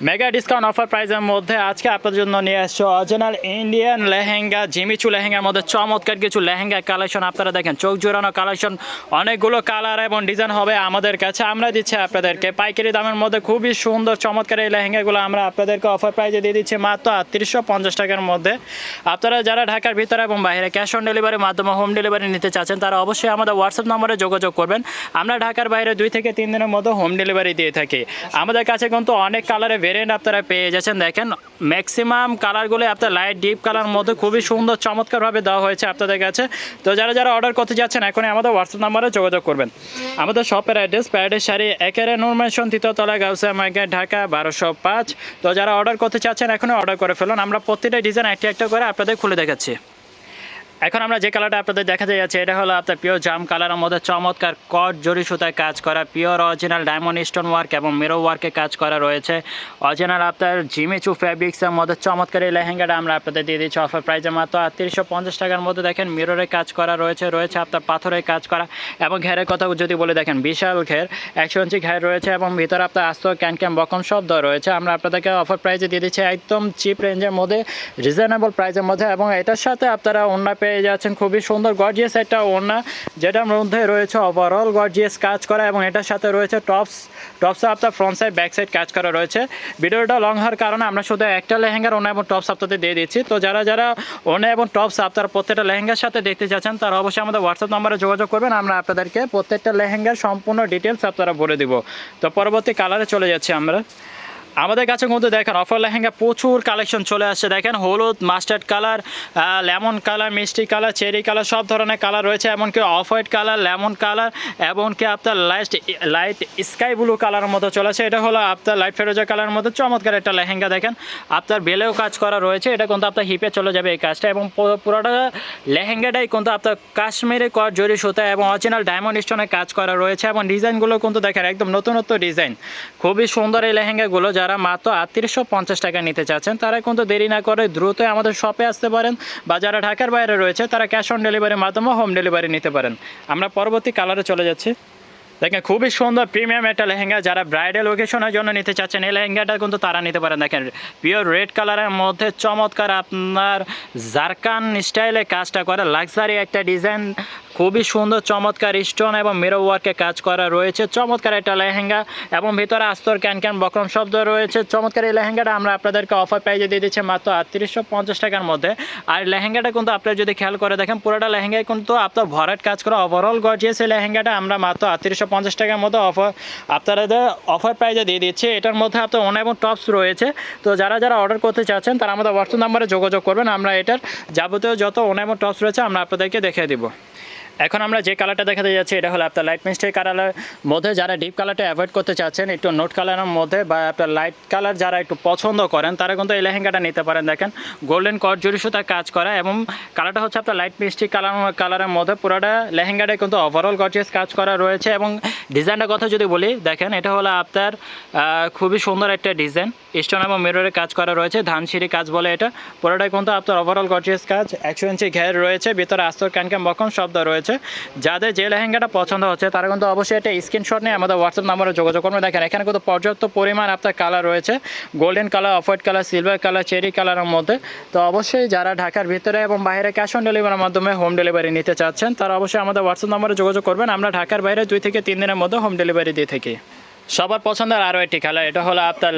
Mega discount offer প্রাইসের মধ্যে আজকে আপনাদের জন্য নিয়ে আসছে original Indian lehenga, Jimmy Choo লেহেঙ্গার মধ্যে চমৎকার কিছু লেহেঙ্গা কালেকশন আপনারা দেখেন, চোখ জোড়ানো কালেকশন অনেকগুলো কালার এবং ডিজাইন হবে আমাদের কাছে। আমরা দিচ্ছি আপনাদেরকে পাইকারি দামের মধ্যে খুবই সুন্দর, চমৎকার এই লেহেঙ্গাগুলো আমরা আপনাদেরকে অফার প্রাইজে দিয়ে দিচ্ছি মাত্র আটত্রিশশো পঞ্চাশ টাকার মধ্যে। আপনারা যারা ঢাকার ভিতরে এবং বাইরে ক্যাশ অন ডেলিভারির মাধ্যমে হোম ডেলিভারি নিতে চাচ্ছেন, তারা অবশ্যই আমাদের হোয়াটসঅ্যাপ নম্বরে যোগাযোগ করবেন। আমরা ঢাকার বাইরে দুই থেকে তিন দিনের মধ্যে হোম ডেলিভারি দিয়ে থাকি। আমাদের কাছে কিন্তু অনেক কালারের ভেরিয়েন্ট আপনারা পেয়ে যাচ্ছেন। দেখেন ম্যাক্সিমাম কালারগুলো আপনার লাইট ডিপ কালার মধ্যে খুবই সুন্দর, চমৎকারভাবে দেওয়া হয়েছে আপনাদের কাছে। তো যারা যারা অর্ডার করতে যাচ্ছেন, এখনই আমাদের হোয়াটসঅ্যাপ নাম্বারে যোগাযোগ করবেন। আমাদের শপের অ্যাড্রেস প্যারেডের শাড়ি একেরে নুরমেশন তৃতীয়তলা গাউসে মার্কেট, ঢাকা, বারোশো পাঁচ। তো যারা অর্ডার করতে চাচ্ছেন, এখনই অর্ডার করে ফেলুন। আমরা প্রতিটা ডিজাইন একটা একটা করে আপনাদের খুলে দেখাচ্ছি। এখন আমরা যে কালারটা আপনাদের দেখাতে যাচ্ছি, এটা হলো আপনার পিওর জাম কালারের মধ্যে চমৎকার কট জরি সুতায় কাজ করা pure original diamond stone work এবং মেরো ওয়ার্কে কাজ করা রয়েছে। অরিজিনাল আপনার জিমিচু ফ্যাব্রিক্সের মধ্যে চমৎকার এই লেহেঙ্গাটা আমরা আপনাদের দিয়ে দিচ্ছি অফার প্রাইসে মাত্র আটত্রিশশো পঞ্চাশ টাকার মধ্যে দেখেন মিররে কাজ করা রয়েছে রয়েছে আপনার পাথরের কাজ করা এবং ঘেরের কথা যদি বলে দেখেন, বিশাল ঘের, একশো ইঞ্চি ঘের রয়েছে এবং ভিতরে আপনার আস্ত ক্যান ক্যান বকম সব দেওয়া রয়েছে। আমরা আপনাদেরকে অফার প্রাইসে দিয়ে দিচ্ছি একদম চিপ রেঞ্জের মধ্যে রিজনেবল প্রাইসের মধ্যে এবং এটার সাথে আপনারা অন্য পেয়ে যাচ্ছেন। খুবই সুন্দর গর্জিয়াস একটা ওড়না, যেটার মধ্যে রয়েছে ওভারঅল গর্জিয়াস কাজ করা এবং এটার সাথে রয়েছে টপস টপসে আপনার ফ্রন্ট সাইড ব্যাক সাইড কাজ করা রয়েছে। ভিডিওটা লং হওয়ার কারণে আমরা শুধু একটা লেহেঙ্গার ওনা এবং টপস আপনাদের দিয়ে দিচ্ছি। তো যারা যারা ওনা এবং টপস আপনারা প্রত্যেকটা লেহেঙ্গার সাথে দেখতে চাচ্ছেন, তারা অবশ্যই আমাদের হোয়াটসঅ্যাপ নম্বরে যোগাযোগ করবেন। আমরা আপনাদেরকে প্রত্যেকটা লেহেঙ্গার সম্পূর্ণ ডিটেলস আপনারা বলে দিব। তো পরবর্তী কালারে চলে যাচ্ছি আমরা। আমাদের কাছে কিন্তু দেখেন, অফার লেহেঙ্গা প্রচুর কালেকশন চলে আসছে। দেখেন, হলুদ মাস্টার্ড কালার লেমন কালার মিষ্টি কালার চেরি কালার সব ধরনের কালার রয়েছে, এমনকি off white colour lemon colour এমনকি আপনার লাইট লাইট স্কাই ব্লু কালারের মতো চলে আসে এটা হলো আপনার লাইট ফেরোজা কালারের মতো চমৎকার একটা লেহেঙ্গা, দেখেন। আপনার বেলেও কাজ করা রয়েছে, এটা কিন্তু আপনার হিপে চলে যাবে এই কাজটা, এবং পুরোটা লেহেঙ্গাটাই কিন্তু আপনার কাশ্মীরে কর জরি সুতা এবং অরিজিনাল ডায়মন্ড স্টোনে কাজ করা রয়েছে, এবং ডিজাইনগুলো কিন্তু দেখেন, একদম নতুনত্ব ডিজাইন খুবই সুন্দর এই লেহেঙ্গাগুলো যারা মাত্র আটত্রিশশো পঞ্চাশ টাকা নিতে চাচ্ছেন, তারা কিন্তু দেরি না করে দ্রুত আমাদের শপে আসতে পারেন বা যারা ঢাকার বাইরে রয়েছে, তারা ক্যাশ অন ডেলিভারির মাধ্যমে হোম ডেলিভারি নিতে পারেন। আমরা পরবর্তী কালারে চলে যাচ্ছি। দেখেন, খুবই সুন্দর প্রিমিয়াম একটা লেহেঙ্গা, যারা ব্রাইডাল ওকেশনের জন্য নিতে চাচ্ছেন, এই লেহেঙ্গাটা কিন্তু তারা নিতে পারেন। দেখেন পিওর রেড কালারের মধ্যে চমৎকার আপনার জারকান স্টাইলে কাজটা করে লাক্সারি একটা ডিজাইন খুবই সুন্দর, চমৎকার স্টোন এবং মিরো ওয়ার্কে কাজ করা রয়েছে। চমৎকার একটা লেহেঙ্গা এবং ভিতরে আস্তর, ক্যান ক্যান, বক্রম শব্দ রয়েছে। চমৎকার এই লেহেঙ্গাটা আমরা আপনাদেরকে অফার প্রাইজে দিয়ে দিচ্ছি মাত্র আটত্রিশশো পঞ্চাশ টাকার মধ্যে। আর লেহেঙ্গাটা কিন্তু আপনারা যদি খেয়াল করে দেখেন, পুরোটা লেহেঙ্গায় কিন্তু আপনার ভরাট কাজ করা ওভারঅল গর্জিয়াস সেই লেহেঙ্গাটা আমরা মাত্র আটত্রিশশো পঞ্চাশ টাকার মধ্যে অফার আপনাদের অফার প্রাইজে দিয়ে দিচ্ছি। এটার মধ্যে আপনার ওন এবং টপস রয়েছে। তো যারা যারা অর্ডার করতে চাচ্ছেন, তারা আমাদের হোয়াটসঅ্যাপ নাম্বারে যোগাযোগ করবেন। আমরা এটার যাবতীয় যত ওন এবং টপস রয়েছে, আমরা আপনাদেরকে দেখিয়ে দিব। এখন আমরা যে কালারটা দেখাতে যাচ্ছি, এটা হলো আপনার লাইট মিস্টের কালারের মধ্যে যারা ডিপ কালারটা অ্যাভয়েড করতে চাচ্ছেন, একটু নোট কালারের মধ্যে বা আপনার লাইট কালার যারা একটু পছন্দ করেন, তারা কিন্তু এই লেহেঙ্গাটা নিতে পারেন। দেখেন গোল্ডেন কট জরি সুতা কাজ করা এবং কালারটা হচ্ছে আপনার লাইট মিষ্টি কালার কালারের মধ্যে পুরোটা লেহেঙ্গাটা কিন্তু ওভারঅল গর্জিয়াস কাজ করা রয়েছে এবং ডিজাইনটার কথা যদি বলি, দেখেন, এটা হলো আপনার খুবই সুন্দর একটা ডিজাইন স্টোন এবং মিররের কাজ করা রয়েছে, ধানসিঁড়ি কাজ বলে এটা। পুরোটাই কিন্তু আপনার ওভারঅল গর্জিয়াস কাজ। একশো ইঞ্চি ঘের রয়েছে, ভিতরে আস্তর, ক্যানক্যাম বকন শব্দ রয়েছে। যাদের যে লেহেঙ্গাটা পছন্দ হচ্ছে, তারা কিন্তু অবশ্যই একটা স্ক্রিনশট নিয়ে আমাদের হোয়াটসঅ্যাপ নাম্বারে যোগাযোগ করবে। দেখেন, এখানে কিন্তু পর্যাপ্ত পরিমাণ আপনার কালার রয়েছে। Golden colour off white colour silver colour cherry কালারের মধ্যে। তো অবশ্যই যারা ঢাকার ভিতরে এবং বাইরে ক্যাশ অন ডেলিভারির মাধ্যমে হোম ডেলিভারি নিতে চাচ্ছেন, তারা অবশ্যই আমাদের হোয়াটসঅ্যাপ নাম্বারে যোগাযোগ করবেন। আমরা ঢাকার বাইরে দুই থেকে তিন দিনের মধ্যে হোম ডেলিভারি দিয়ে থাকি। সবার পছন্দের আরও একটি কালার এটা হলো আপনার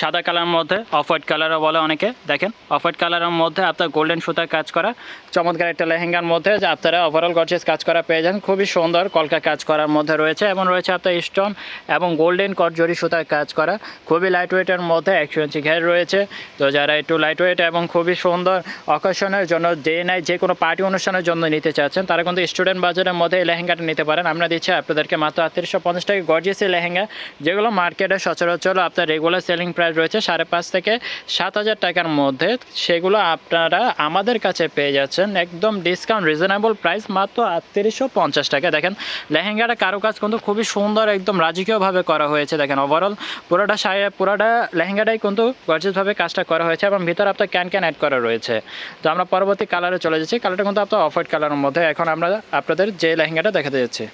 সাদা কালারের মধ্যে অফ হোয়াইট কালারও বলে অনেকে, দেখেন অফ হোয়াইট কালারের মধ্যে আপনার গোল্ডেন সুতার কাজ করা, চমৎকার একটা লেহেঙ্গার মধ্যে যে আপনারা ওভারঅল গর্জেস কাজ করা পেয়ে যান খুবই সুন্দর কলকা কাজ করার মধ্যে রয়েছে, এবং রয়েছে আপনার স্টোন এবং গোল্ডেন কটজরি সুতার কাজ করা, খুবই লাইট ওয়েটের মধ্যে একশো ইঞ্চি ঘের রয়েছে, তো যারা একটু লাইট ওয়েট এবং খুবই সুন্দর অকেশনের জন্য ডে নাই যে কোনো পার্টি অনুষ্ঠানের জন্য নিতে চাচ্ছেন, তারা কিন্তু স্টুডেন্ট বাজারের মধ্যে এই লেহেঙ্গাটা নিতে পারেন, আমরা দিচ্ছি আপনাদেরকে মাত্র আটত্রিশশো পঞ্চাশ টাকা গর্জিয়াস এই লেহেঙ্গা যেগুলো মার্কেটে সচরাচর আপনার রেগুলার সেলিং প্রাইস রয়েছে, সাড়ে পাঁচ থেকে সাত হাজার টাকার মধ্যে, সেগুলো আপনারা আমাদের কাছে পেয়ে যাচ্ছেন। একদম ডিসকাউন্ট রিজনেবল প্রাইস মাত্র আটত্রিশশো পঞ্চাশ টাকা। দেখেন, লেহেঙ্গাটা কারুকাজ কিন্তু খুবই সুন্দর, একদম রাজকীয়ভাবে করা হয়েছে। দেখেন ওভারঅল পুরোটা সায়া পুরোটা লেহেঙ্গাটাই কিন্তু গর্জিয়াসভাবে কাজটা করা হয়েছে এবং ভিতরে আপনার ক্যান ক্যান অ্যাড করা রয়েছে। তো আমরা পরবর্তী কালারে চলে যাচ্ছি। কালারটা কিন্তু আপনার অফ হোয়াইট কালারের মধ্যে। এখন আমরা আপনাদের যে লেহেঙ্গাটা দেখাতে যাচ্ছি।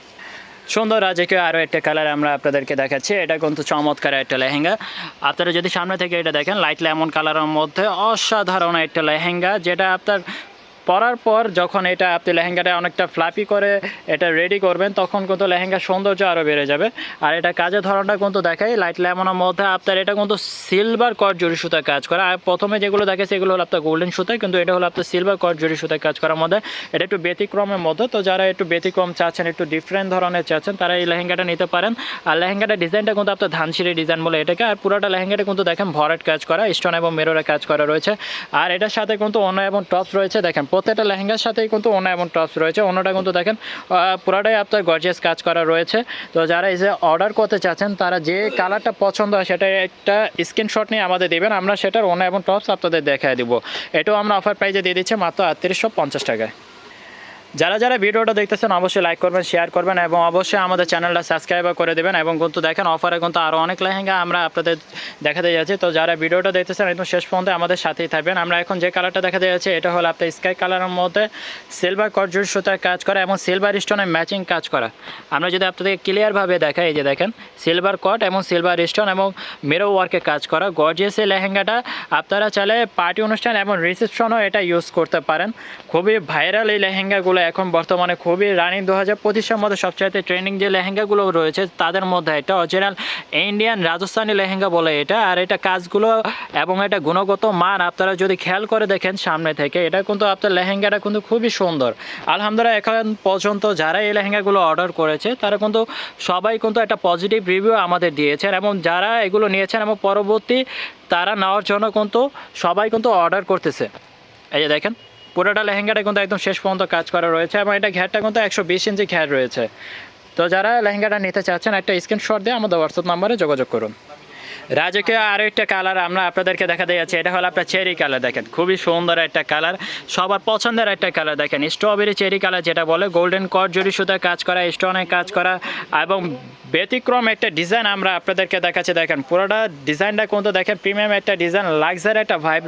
সুন্দর রাজকীয় আরও একটা কালার আমরা আপনাদেরকে দেখাচ্ছি, এটা কিন্তু চমৎকার একটা লেহেঙ্গা। আপনারা যদি সামনে থেকে এটা দেখেন লাইট লেমন কালারের মধ্যে অসাধারণ একটা লেহেঙ্গা, যেটা আপনার পরার পর যখন এটা আপনি লেহেঙ্গাটা অনেকটা ফ্লাপি করে এটা রেডি করবেন, তখন কিন্তু লেহেঙ্গার সৌন্দর্য আরও বেড়ে যাবে। আর এটা কাজের ধরনটা কিন্তু দেখাই লাইট লেমনের মধ্যে আপনার এটা কিন্তু সিলভার কট জরি সুতায় কাজ করা। আর প্রথমে যেগুলো দেখে সেগুলো হলো আপনার গোল্ডেন সুতায় কিন্তু এটা হলো আপনার সিলভার কট জরি সুতায় কাজ করার মধ্যে। এটা একটু ব্যতিক্রমের মধ্যে, তো যারা একটু ব্যতিক্রম চাচ্ছেন, একটু ডিফারেন্ট ধরনের চাচ্ছেন, তারা এই লেহেঙ্গাটা নিতে পারেন। আর লেহেঙ্গাটা ডিজাইনটা কিন্তু আপনার ধানসিরি ডিজাইন বলে এটাকে, আর পুরোটা লেহেঙ্গাটা কিন্তু দেখেন ভরাট কাজ করা স্টোন এবং মেরোরে কাজ করা রয়েছে। আর এটার সাথে কিন্তু অন্য এবং টপস রয়েছে, দেখেন প্রত্যেকটা লেহেঙ্গার সাথেই কিন্তু অন্য এমন টপস রয়েছে। অন্যটা কিন্তু দেখেন পুরাটাই আপনার গর্জিয়াস কাজ করা রয়েছে। তো যারা এই যে অর্ডার করতে চাচ্ছেন, তারা যে কালারটা পছন্দ হয়, সেটা একটা স্ক্রিনশট নিয়ে আমাদের দেবেন। আমরা সেটার অন্য এমন টপস আপনাদের দেখায় দিব। এটাও আমরা অফার প্রাইজে দিয়ে দিচ্ছি মাত্র আটত্রিশশো পঞ্চাশ টাকায়। যারা যারা ভিডিওটা দেখতেছেন, অবশ্যই লাইক করবেন শেয়ার করবেন এবং অবশ্যই আমাদের চ্যানেলটা সাবস্ক্রাইব করে দেবেন এবং কিন্তু দেখেন অফারে কিন্তু আরও অনেক লেহেঙ্গা আমরা আপনাদের দেখাতে যাচ্ছি। তো যারা ভিডিওটা দেখতেছেন, একদম শেষ পর্যন্ত আমাদের সাথেই থাকবেন। আমরা এখন যে কালারটা দেখাতে যাচ্ছি, এটা হলো আপনার স্কাই কালারের মধ্যে সিলভার কটজুর সুতার কাজ করা এবং সিলভার স্টোনের ম্যাচিং কাজ করা। আমরা যদি আপনাদের ক্লিয়ারভাবে দেখাই, এই যে দেখেন সিলভার কট এবং সিলভার স্টোন এবং মেরো ওয়ার্কে কাজ করা। গর্জিয়াস এই লেহেঙ্গাটা আপনারা চাইলে পার্টি অনুষ্ঠান এবং রিসেপশনও এটা ইউজ করতে পারেন। খুবই ভাইরাল এই লেহেঙ্গাগুলো এখন বর্তমানে খুবই রানিং। দু হাজার পঁচিশের মধ্যে সবচাইতে ট্রেন্ডিং যে লেহেঙ্গাগুলো রয়েছে, তাদের মধ্যে এটা অরিজিনাল ইন্ডিয়ান রাজস্থানি লেহেঙ্গা বলে এটা। আর এটা কাজগুলো এবং এটা গুণগত মান আপনারা যদি খেয়াল করে দেখেন সামনে থেকে, এটা কিন্তু আপনার লেহেঙ্গাটা কিন্তু খুবই সুন্দর। আলহামদুলিল্লাহ, এখন পর্যন্ত যারা এই লেহেঙ্গাগুলো অর্ডার করেছে, তারা কিন্তু সবাই কিন্তু একটা পজিটিভ রিভিউ আমাদের দিয়েছেন এবং যারা এগুলো নিয়েছেন এবং পরবর্তী তারা নেওয়ার জন্য কিন্তু সবাই কিন্তু অর্ডার করতেছে। এই যে দেখেন। পুরোটা লেহেঙ্গাটা কিন্তু একদম শেষ পর্যন্ত কাজ করা রয়েছে এবং এটা ঘ্যাটটা কিন্তু একশো বিশ ইঞ্চি ঘ্যাট রয়েছে। তো যারা লেহেঙ্গাটা নিতে চাচ্ছেন, একটা স্ক্রিনশট দিয়ে আমাদের হোয়াটসঅ্যাপ নাম্বারে যোগাযোগ করুন। রাজকীয় আরও একটা কালার আমরা আপনাদেরকে দেখাতে যাচ্ছি, এটা হলো আপনার চেরি কালার দেখেন। খুবই সুন্দর একটা কালার সবার পছন্দের একটা কালার দেখেন। স্ট্রবেরি চেরি কালার যেটা বলে গোল্ডেন কট জরি সুতা কাজ করা স্টোনের কাজ করা, এবং ব্যতিক্রম একটা ডিজাইন আমরা আপনাদেরকে দেখাচ্ছি। দেখেন, পুরোটা ডিজাইনটা কিন্তু দেখেন প্রিমিয়াম একটা ডিজাইন লাক্সারি একটা ভাইব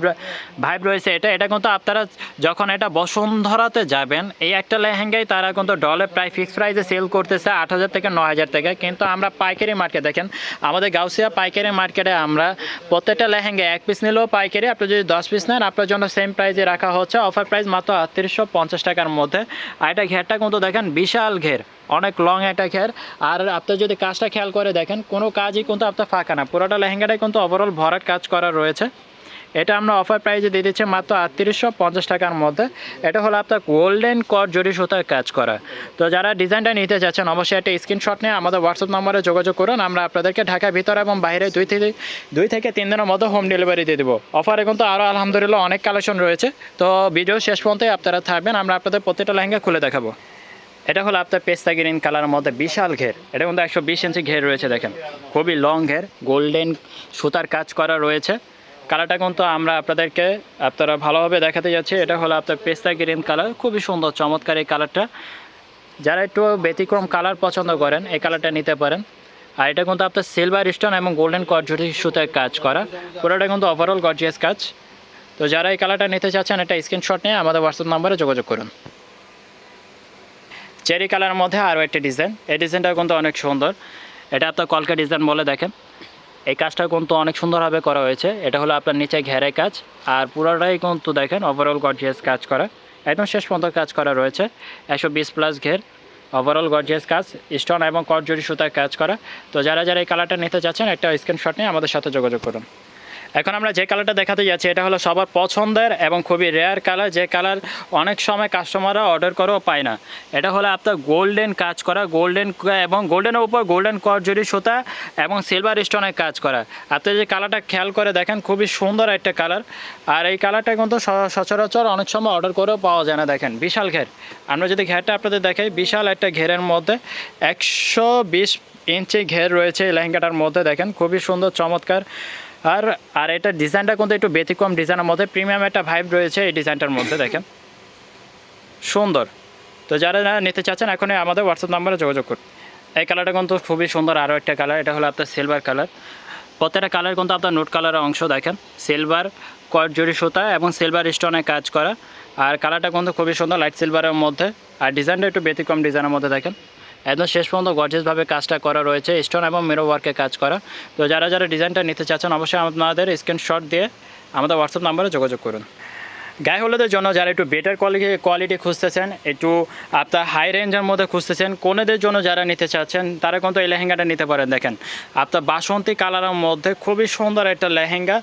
ভাইব রয়েছে। এটা এটা কিন্তু আপনারা যখন এটা বসুন্ধরাতে যাবেন, এই একটা লেহেঙ্গাই তারা কিন্তু ডলে প্রায় ফিক্স প্রাইসে সেল করতেছে আট হাজার থেকে নয় হাজার টাকা। কিন্তু আমরা পাইকারি মার্কেট দেখেন, আমাদের গাউসিয়া পাইকারি মার্কেটে আমরা প্রত্যেকটা লেহেঙ্গা এক পিস নিলেও পাইকারি। আপনি যদি দশ পিস নেন, আপনার জন্য সেম প্রাইসে রাখা হচ্ছে। অফার প্রাইস মাত্র আটত্রিশশো পঞ্চাশ টাকার মধ্যে। আর এটা ঘেরটা কিন্তু দেখেন, বিশাল ঘের। অনেক লং একটা ঘের। আর আপনি যদি কাজটা খেয়াল করে দেখেন, কোনো কাজই কিন্তু আপনার ফাঁকা না। পুরোটা লেহেঙ্গাটাই কিন্তু ওভারঅল ভরাট কাজ করা রয়েছে। এটা আমরা অফার প্রাইসে দিয়ে দিচ্ছি মাত্র আটত্রিশশো পঞ্চাশ টাকার মধ্যে। এটা হলো আপনার গোল্ডেন কট জরি সুতার কাজ করা। তো যারা ডিজাইনটা নিতে চাচ্ছেন অবশ্যই একটা স্ক্রিনশট নিয়ে আমাদের হোয়াটসঅ্যাপ নম্বরে যোগাযোগ করুন। আমরা আপনাদেরকে ঢাকার ভিতরে এবং বাইরে দুই থেকে দুই থেকে তিন দিনের মধ্যে হোম ডেলিভারি দিয়ে দেবো। অফারে কিন্তু আরও আলহামদুলিল্লাহ অনেক কালেকশন রয়েছে। তো ভিডিও শেষ পর্যন্তই আপনারা থাকবেন। আমরা আপনাদের প্রত্যেকটা লেহেঙ্গা খুলে দেখাবো। এটা হলো আপনার পেস্তা গ্রিন কালারের মধ্যে বিশাল ঘের। এটা কিন্তু একশো বিশ ইঞ্চি ঘের রয়েছে, দেখেন। খুবই লং ঘের গোল্ডেন সুতার কাজ করা রয়েছে। কালারটা কিন্তু আমরা আপনাদেরকে আপনারা ভালোভাবে দেখাতে যাচ্ছি। এটা হলো আপনার পেস্তা গ্রিন কালার। খুবই সুন্দর, চমৎকার এই কালারটা। যারা একটু ব্যতিক্রম কালার পছন্দ করেন, এই কালারটা নিতে পারেন। আর এটা কিন্তু আপনার সিলভার স্টোন এবং গোল্ডেন কটজুটি সুতায় কাজ করা। পুরোটা কিন্তু ওভারঅল গর্জিয়াস কাজ। তো যারা এই কালারটা নিতে চাচ্ছেন এটা স্ক্রিনশট নিয়ে আমাদের হোয়াটসঅ্যাপ নাম্বারে যোগাযোগ করুন। চেরি কালারের মধ্যে আরও একটি ডিজাইন এই ডিজাইনটা কিন্তু অনেক সুন্দর। এটা আপনার কলকা ডিজাইন বলে দেখেন। এই কাজটা কিন্তু অনেক সুন্দরভাবে করা হয়েছে। এটা হলো আপনার নিচে ঘেরে কাজ। আর পুরোটাই কিন্তু দেখেন ওভারঅল গর্জিয়াস কাজ করা। একদম শেষ পর্যন্ত কাজ করা রয়েছে। একশো বিশ প্লাস ঘের ওভারঅল গর্জিয়াস কাজ। স্টোন এবং কটজরি সুতার কাজ করা। তো যারা যারা এই কালারটা নিতে চাচ্ছেন, একটা স্ক্রিনশট নিয়ে আমাদের সাথে যোগাযোগ করুন। এখন আমরা যে কালারটা দেখাতে যাচ্ছি, এটা হলো সবার পছন্দের এবং খুবই রেয়ার কালার যে কালার অনেক সময় কাস্টমাররা অর্ডার করেও পায় না। এটা হলো আপনার গোল্ডেন কাজ করা গোল্ডেন এবং গোল্ডেনের উপর গোল্ডেন কটজরি সুতা এবং সিলভার স্টোনের কাজ করা। আপনি যে কালারটা খেয়াল করে দেখেন, খুবই সুন্দর একটা কালার আর এই কালারটা কিন্তু সচরাচর অনেক সময় অর্ডার করেও পাওয়া যায় না, দেখেন, বিশাল ঘের। আমরা যদি ঘেরটা আপনাদের দেখাই, বিশাল একটা ঘেরের মধ্যে একশো বিশ ইঞ্চি ঘের রয়েছে এই লেহেঙ্গাটার মধ্যে, দেখেন, খুবই সুন্দর, চমৎকার। আর আর এটা ডিজাইনটা কিন্তু একটু ব্যতিক্রম ডিজাইনের মধ্যে প্রিমিয়াম একটা ভাইব রয়েছে এই ডিজাইনটার মধ্যে, দেখেন। সুন্দর। তো যারা নিতে চাচ্ছেন, এখনই আমাদের হোয়াটসঅ্যাপ নাম্বারে যোগাযোগ করুন। এই কালারটা কিন্তু খুবই সুন্দর আরও একটা কালার এটা হলো আপনার সিলভার কালার প্রত্যেকটা কালার কিন্তু আপনার নোট কালারের অংশ, দেখেন। সিলভার কট জরি সুতা এবং সিলভার স্টোনে কাজ করা। আর কালারটা কিন্তু খুবই সুন্দর লাইট সিলভারের মধ্যে। আর ডিজাইনটা একটু ব্যতিক্রম ডিজাইনের মধ্যে, দেখেন। একদম শেষ পর্যন্ত গর্জেসভাবে কাজটা করা রয়েছে স্টোন এবং মেরো ওয়ার্কে কাজ করা। তো যারা যারা ডিজাইনটা নিতে চাচ্ছেন, অবশ্যই আপনাদের স্ক্রিনশট দিয়ে আমাদের হোয়াটসঅ্যাপ নাম্বারে যোগাযোগ করুন। গায়ে হলুদের জন্য যারা একটু বেটার কোয়ালিটি কোয়ালিটি খুঁজতেছেন, একটু আপনার হাই রেঞ্জের মধ্যে খুঁজতেছেন, কোনেদের জন্য যারা নিতে চাচ্ছেন, তারা কিন্তু এই লেহেঙ্গাটা নিতে পারেন। দেখেন, আপনার বাসন্তী কালারের মধ্যে খুবই সুন্দর একটা লেহেঙ্গা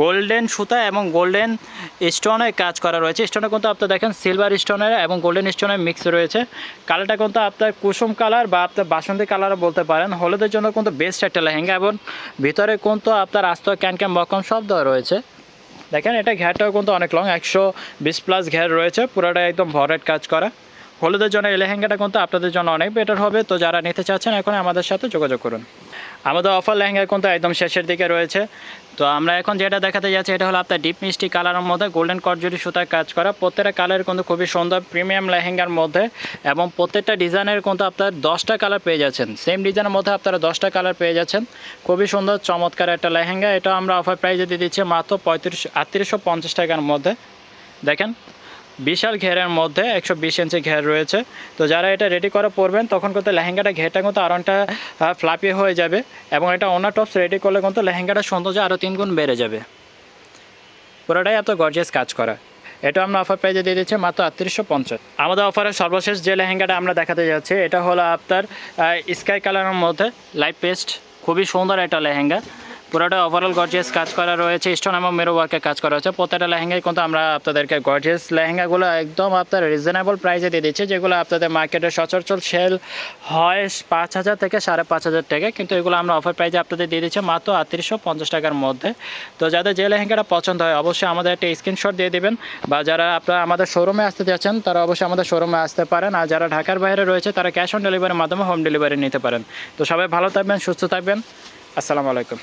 গোল্ডেন সুতা এবং গোল্ডেন স্টোনের কাজ করা রয়েছে। স্টোনে কিন্তু আপনার দেখেন সিলভার স্টোনের এবং গোল্ডেন স্টোনের মিক্স রয়েছে। কালারটা কিন্তু আপনার কুসুম কালার বা আপনার বাসন্তী কালারও বলতে পারেন। হলুদের জন্য কিন্তু বেস্ট একটা লেহেঙ্গা এবং ভিতরে কিন্তু আপনার আস্ত ক্যান ক্যান বকম সব দেওয়া রয়েছে। দেখেন, এটা ঘ্যারটাও কিন্তু অনেক লং একশো বিশ প্লাস ঘ্যার রয়েছে পুরোটা একদম ভরেট কাজ করা। হলুদের জন্য এই লেহেঙ্গাটা কিন্তু আপনাদের জন্য অনেক বেটার হবে। তো যারা নিতে চাচ্ছেন এখন আমাদের সাথে যোগাযোগ করুন। আমাদের অফার লেহেঙ্গা কিন্তু একদম শেষের দিকে রয়েছে। তো আমরা এখন যেটা দেখাতে যাচ্ছি, এটা হলো আপনার ডিপ মিষ্টি কালারের মধ্যে গোল্ডেন কটজুরি সুতার কাজ করা। প্রত্যেকটা কালার কিন্তু খুবই সুন্দর প্রিমিয়াম লেহেঙ্গার মধ্যে এবং প্রত্যেকটা ডিজাইনের কিন্তু আপনার দশটা কালার পেয়ে যাচ্ছেন। সেম ডিজাইনের মধ্যে আপনারা দশটা কালার পেয়ে যাচ্ছেন। খুবই সুন্দর, চমৎকার একটা লেহেঙ্গা। এটা আমরা অফার প্রাইজে দিয়ে দিচ্ছি মাত্র পঁয়ত্রিশ, আটত্রিশশো পঞ্চাশ টাকার মধ্যে। দেখেন বিশাল ঘেরের মধ্যে, একশো বিশ ইঞ্চি ঘের রয়েছে। তো যারা এটা রেডি করে পরবেন, তখন কিন্তু লেহেঙ্গাটা ঘেরটা কিন্তু আরনটা ফ্লাপি হয়ে যাবে এবং এটা ওনার টপস রেডি করলে কিন্তু লেহেঙ্গাটা সৌন্দর্য আরও তিন গুণ বেড়ে যাবে। পুরোটাই এত গর্জিয়াস কাজ করা। এটা আমরা অফার প্রাইজে দিয়ে দিচ্ছি মাত্র আটত্রিশশো পঞ্চাশ। আমাদের অফারের সর্বশেষ যে লেহেঙ্গাটা আমরা দেখাতে যাচ্ছি, এটা হলো আপনার স্কাই কালারের মধ্যে লাইট পেস্ট খুবই সুন্দর একটা লেহেঙ্গা। পুরোটা ওভারঅল গর্জিয়াস কাজ করা রয়েছে। স্টোন এবং মেরো ওয়ার্কে কাজ করা হয়েছে। প্রত্যেকটা লেহেঙ্গায় কিন্তু আমরা আপনাদেরকে গর্জিয়াস লেহেঙ্গাগুলো একদম আপনার রিজনেবল প্রাইসে দিয়ে দিচ্ছি, যেগুলো আপনাদের মার্কেটে সচরাচর সেল হয় পাঁচ হাজার থেকে সাড়ে পাঁচ হাজার টাকা, কিন্তু এগুলো আমরা অফার প্রাইসে আপনাদের দিয়ে দিচ্ছি মাত্র আটত্রিশশো পঞ্চাশ টাকার মধ্যে। তো যাদের যে লেহেঙ্গাটা পছন্দ হয়, অবশ্যই আমাদের একটা স্ক্রিনশট দিয়ে দেবেন, বা যারা আপনারা আমাদের শোরুমে আসতে যাচ্ছেন, তারা অবশ্যই আমাদের শোরুমে আসতে পারেন, আর যারা ঢাকার বাইরে রয়েছে, তারা ক্যাশ অন ডেলিভারির মাধ্যমে হোম ডেলিভারি নিতে পারেন। তো সবাই ভালো থাকবেন, সুস্থ থাকবেন। আসসালামু আলাইকুম।